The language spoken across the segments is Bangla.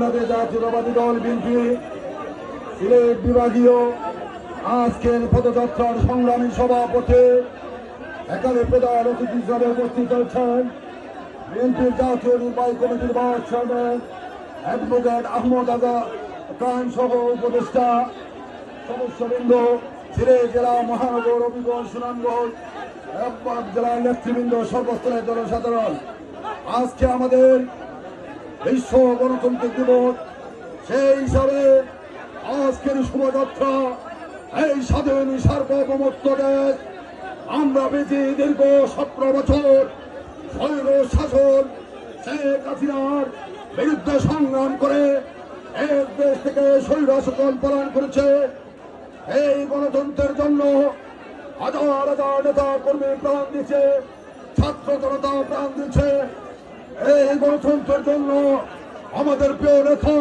বাংলাদেশ জাতীয়তাবাদী দল বিএনপি, সিলেট বিভাগীয় আজকের পদযাত্রার সংগ্রামী সভাপতি এখানে প্রধান অতিথি হিসাবে উপস্থিত হয়েছেন বিএনপির জাতীয় নির্বাহী কমিটির vice chairman advocate Ahmad Aga Khan সহ উপদেষ্টা সদস্যবৃন্দ, সিলেট জেলা মহানগর অভিগঞ্জ সুনামগঞ্জ জেলার নেতৃবৃন্দ, সর্বস্তরের জনসাধারণ। আজকে আমাদের বিশ্ব গণতান্ত্রিক দিবস সেই হিসাবে আজকের শুভযাত্রা, এই স্বাধীন সার্বভৌমত্ব দেশ, আমরা বেঁচে দীর্ঘ সতেরো বছর স্বৈর শাসন শেখ হাসিনার বিরুদ্ধে সংগ্রাম করে এক দেশ থেকে স্বৈর শাসন পালন করেছে। এই গণতন্ত্রের জন্য হাজার হাজার নেতা কর্মী প্রাণ দিচ্ছে ছাত্র জনতা প্রাণ দিচ্ছে এই গণতন্ত্রের জন্য আমাদের প্রিয় নেতা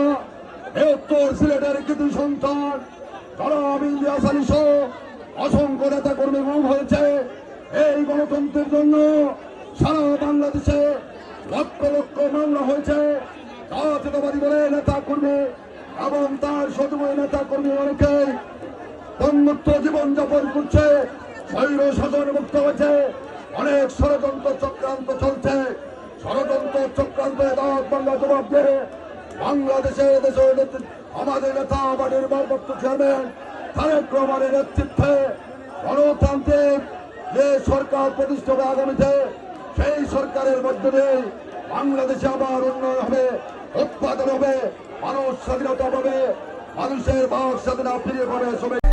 উত্তর সিলেটের কৃতি সন্তান তারা ইলিয়াস আলী সহ অসংখ্য নেতা কর্মী গুম হয়েছে, এই গণতন্ত্রের জন্য সারা বাংলাদেশে লক্ষ লক্ষ মামলা হয়েছে। জাতীয়তাবাদী বলে নেতা কর্মী এবং তার সজীবী নেতা কর্মী অনেকেই বন্ধুত্ব জীবন যাপন করছে শৈর শাসন মুক্ত হয়েছে। অনেক ষড়যন্ত্র জবাব বাংলাদেশের দেশের আমাদের নেতা, আমাদের ভারপ্রাপ্ত চেয়ারম্যান, তারেক রহমানের নেতৃত্বে গণতান্ত্রিক যে সরকার প্রতিষ্ঠা হবে আগামীতে, সেই সরকারের মধ্যে দিয়ে বাংলাদেশে আবার উন্নয়ন হবে, উৎপাদন হবে, মানুষ স্বাধীনতা পাবে, মানুষের বাক স্বাধীনতা ফিরে পাবে, সবাই